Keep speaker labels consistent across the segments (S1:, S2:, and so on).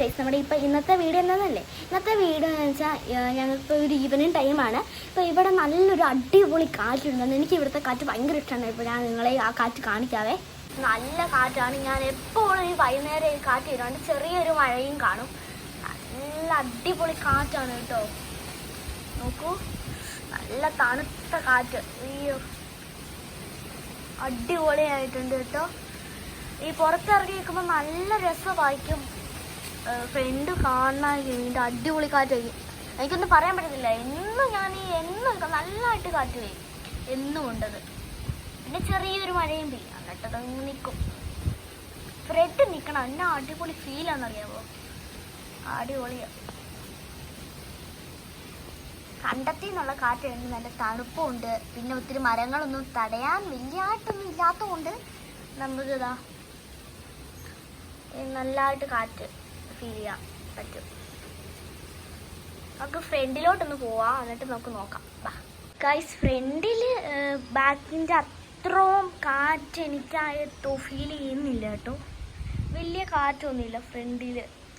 S1: Guys നമ്മുടെ ഇപ്പോൾ ഇന്നത്തെ വീഡിയോ എന്താണെന്നല്ലേ ഇന്നത്തെ വീഡിയോ എന്ന് വെച്ചാൽ ഞങ്ങൾക്ക് ഒരു ഈവനിങ് ടൈമാണ് ഇപ്പോൾ ഇവിടെ നല്ലൊരു അടിപൊളി കാറ്റുണ്ടെന്ന് എനിക്ക് ഇവിടുത്തെ കാറ്റ് ഭയങ്കര ഇഷ്ടമാണ് ഇപ്പോൾ ഞാൻ നിങ്ങളെ ആ കാറ്റ് കാണിക്കാവേ. നല്ല കാറ്റാണ്. ഞാൻ എപ്പോഴും ഈ വൈകുന്നേരം ഈ കാറ്റ് വരുന്നുണ്ട് ചെറിയൊരു മഴയും കാണും. നല്ല അടിപൊളി കാറ്റാണ് കേട്ടോ. നോക്കൂ. നല്ല തണുത്ത കാറ്റ്. അയ്യോ. അടിപൊളിയായിട്ടുണ്ട് കേട്ടോ. ഈ പുറത്തിറങ്ങി നിൽക്കുമ്പോൾ നല്ല രസമായിരിക്കും. ഫ്രണ്ട് കാണാൻ ഇതിന്റെ അടിപൊളി കാറ്റായിരിക്കും എനിക്കൊന്നും പറയാൻ പറ്റത്തില്ല. എന്നും ഞാൻ ഈ എന്നും നല്ലതായിട്ട് കാറ്റ് പെയ്യും എന്നും ഉണ്ടത്. പിന്നെ ചെറിയൊരു മഴയും പെയ്യും. എന്നിട്ട് അതങ്ങ് നിൽക്കും ഫ്രെഡ് നിൽക്കണം എന്നാ അടിപൊളി ഫീലാണെന്നറിയാമോ അടിപൊളിയാ. കണ്ടത്തിൽ നിന്നുള്ള കാറ്റുണ്ട് നല്ല തണുപ്പുണ്ട്. പിന്നെ ഒത്തിരി മരങ്ങളൊന്നും തടയാൻ വലിയായിട്ടൊന്നും ഇല്ലാത്തതുകൊണ്ട് നമുക്ക് ഇതാ നല്ലതായിട്ട് കാറ്റ് ഫീൽ ചെയ്യാൻ പറ്റും. നമുക്ക് ഫ്രണ്ടിലോട്ടൊന്ന് പോവാം. എന്നിട്ട് നമുക്ക് നോക്കാം. ഗൈസ് ഫ്രണ്ടിൽ ബാക്കിന്റെ അത്രയും കാറ്റ് എനിക്കായിട്ടോ ഫീൽ ചെയ്യുന്നില്ല കേട്ടോ. വലിയ കാറ്റൊന്നുമില്ല ഫ്രണ്ടിൽ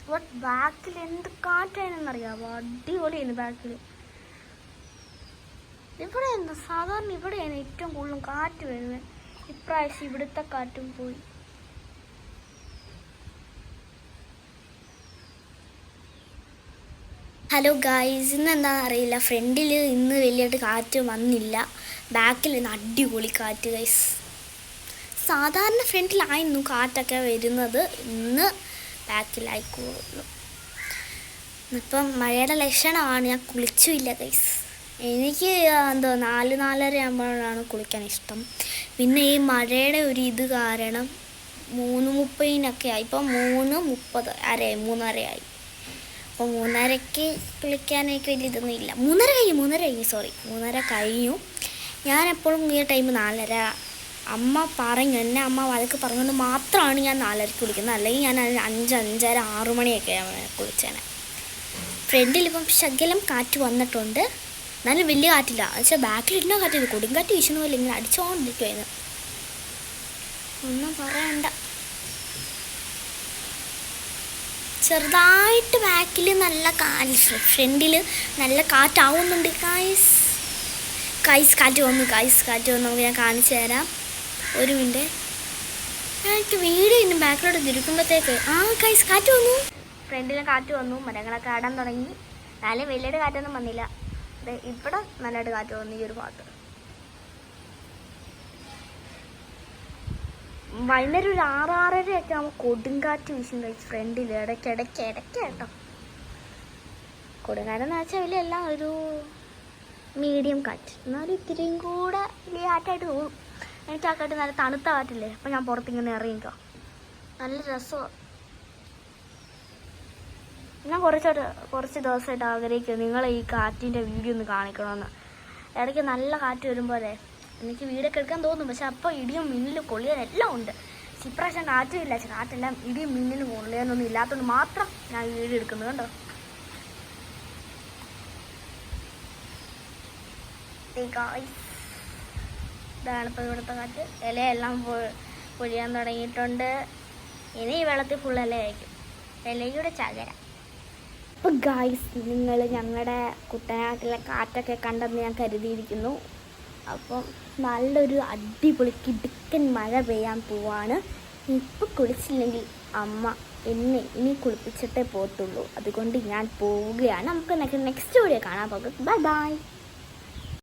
S1: ബട്ട് ബാക്കിൽ എന്ത് കാറ്റാണെന്നറിയാമോ അടിപൊളിയാണ് ബാക്കിൽ ഇവിടെ എന്താ? സാധാരണ ഇവിടെയാണ് ഏറ്റവും കൂടുതലും കാറ്റ് വരുന്നത്. ഇപ്രാവശ്യം ഇവിടുത്തെ കാറ്റും പോയി. ഹലോ ഗായ്സ് ഇന്ന് എന്താണെന്ന് അറിയില്ല. ഫ്രണ്ടിൽ ഇന്ന് വലിയായിട്ട് കാറ്റ് വന്നില്ല. ബാക്കിൽ നിന്ന് അടിപൊളി കാറ്റ് ഗൈസ് സാധാരണ ഫ്രണ്ടിലായിരുന്നു കാറ്റൊക്കെ വരുന്നത്. ഇന്ന് ബാക്കിലായിക്കോളു ഇപ്പം മഴയുടെ ലക്ഷണമാണ്. ഞാൻ കുളിച്ചുമില്ല ഗൈസ് എനിക്ക് എന്തോ നാല് നാലര ആകുമ്പോഴാണ് കുളിക്കാൻ ഇഷ്ടം. പിന്നെ ഈ മഴയുടെ ഒരു ഇത് കാരണം മൂന്ന് മുപ്പതിനൊക്കെ ആയി. ഇപ്പം മൂന്ന് മുപ്പത് അര മൂന്നരയായി. അപ്പോൾ മൂന്നരയ്ക്ക് കുളിക്കാൻ എനിക്ക് വലിയ ഇതൊന്നും ഇല്ല. മൂന്നര കഴിഞ്ഞു മൂന്നര കഴിഞ്ഞു സോറി മൂന്നര കഴിഞ്ഞു. ഞാൻ എപ്പോഴും ഈ ടൈം നാലര. അമ്മ പറഞ്ഞു എന്നെ അമ്മ വഴക്ക് പറഞ്ഞുകൊണ്ട് മാത്രമാണ് ഞാൻ നാലരയ്ക്ക് കുളിക്കുന്നത്. അല്ലെങ്കിൽ ഞാൻ അഞ്ച് അഞ്ചര ആറു മണിയൊക്കെ കുളിച്ചേനെ. ഫ്രണ്ടിൽ ഇപ്പം ശകലം കാറ്റ് വന്നിട്ടുണ്ട്. നല്ല വലിയ കാറ്റില്ല. വെച്ചാൽ ബാക്കിൽ ഇടുന്ന കാറ്റില്ല. കൊടുങ്കാറ്റ് വീശുന്ന പോലെ ഇങ്ങനെ അടിച്ചുകൊണ്ടിരിക്കുമായിരുന്നു ഒന്നും പറയണ്ട. ചെറുതായിട്ട് ബാക്കിൽ നല്ല കാറ്റ് ഫ്രണ്ടിൽ നല്ല കാറ്റാവുന്നുണ്ട് കായ്സ് കായ്സ് കാറ്റ് വന്നു കായ്സ് കാറ്റ് വന്നു. നമുക്ക് ഞാൻ കാണിച്ചു തരാം. ഒരു മിനിറ്റ് എനിക്ക് വീഡിയോ ഇന്ന് ബാക്കിലോട്ട് തിരിക്കുമ്പോഴത്തേക്ക് ആ കൈസ് കാറ്റ് വന്നു. ഫ്രണ്ടിലെ കാറ്റ് വന്നു. മരങ്ങളൊക്കെ ആടാൻ തുടങ്ങി. എന്നാലും വലിയൊരു കാറ്റൊന്നും വന്നില്ല. ഇവിടെ നല്ലതായിട്ട് കാറ്റ് വന്നു ഈ ഒരു ഭാഗത്ത്. വൈകുന്നേരം ഒരു ആറ് ആറരയൊക്കെ ആകുമ്പോൾ കൊടുങ്കാറ്റ് വീശും കഴിച്ച് ഫ്രണ്ടിൽ ഇടയ്ക്ക് ഇടയ്ക്ക് കേട്ടോ. കൊടുങ്കാറ്റെന്ന് വെച്ചാൽ വലിയ എല്ലാം ഒരു മീഡിയം കാറ്റ് എന്നാലും ഇത്തിരിയും കൂടെ വലിയ കാറ്റായിട്ട് തോന്നും. എനിക്ക് ആ കാറ്റ് നല്ല തണുത്ത കാറ്റില്ലേ? അപ്പം ഞാൻ പുറത്തിങ്ങനെ ഇറങ്ങിക്കോ. നല്ല രസമാണ് ഞാൻ കുറച്ചോട്ട് കുറച്ച് ദിവസമായിട്ട് ആഗ്രഹിക്കുന്നു. നിങ്ങൾ ഈ കാറ്റിന്റെ വീഡിയോ ഒന്ന് കാണിക്കണമെന്ന് ഇടയ്ക്ക് നല്ല കാറ്റ് വരുമ്പോഴേ എനിക്ക് വീടൊക്കെ എടുക്കാൻ തോന്നും പക്ഷെ അപ്പോൾ ഇടിയും മിന്നലും കൊള്ളിയാൻ എല്ലാം ഉണ്ട്. ഇപ്രാവശ്യം കാറ്റും ഇല്ല. കാറ്റെല്ലാം ഇടിയും മിന്നലും കൊള്ളിയാനൊന്നും ഇല്ലാത്തതുകൊണ്ട് മാത്രം ഞാൻ വീട് എടുക്കുന്നത് കണ്ടോ. ഇതാണ് ഇപ്പോൾ ഇവിടുത്തെ കാറ്റ്. ഇലയെല്ലാം പൊഴിയാൻ തുടങ്ങിയിട്ടുണ്ട്. ഇനി ഈ വെള്ളത്തിൽ ഫുൾ ഇലയായിരിക്കും ഇലയുടെ ചകര. അപ്പോൾ ഗായ്സ് നിങ്ങൾ ഞങ്ങളുടെ കുട്ടനാട്ടിലെ കാറ്റൊക്കെ കണ്ടെന്ന് ഞാൻ കരുതിയിരിക്കുന്നു. അപ്പം നല്ലൊരു അടിപൊളി കിടുക്കൻ മഴ പെയ്യാൻ പോവാണ്. ഇപ്പം കുളിച്ചില്ലെങ്കിൽ അമ്മ എന്നെ ഇനി കുളിപ്പിച്ചിട്ടേ പോകത്തുള്ളൂ അതുകൊണ്ട് ഞാൻ പോവുകയാണ്. നമുക്ക് നെക്സ്റ്റ് വീഡിയോ കാണാൻ പോകും. Bye bye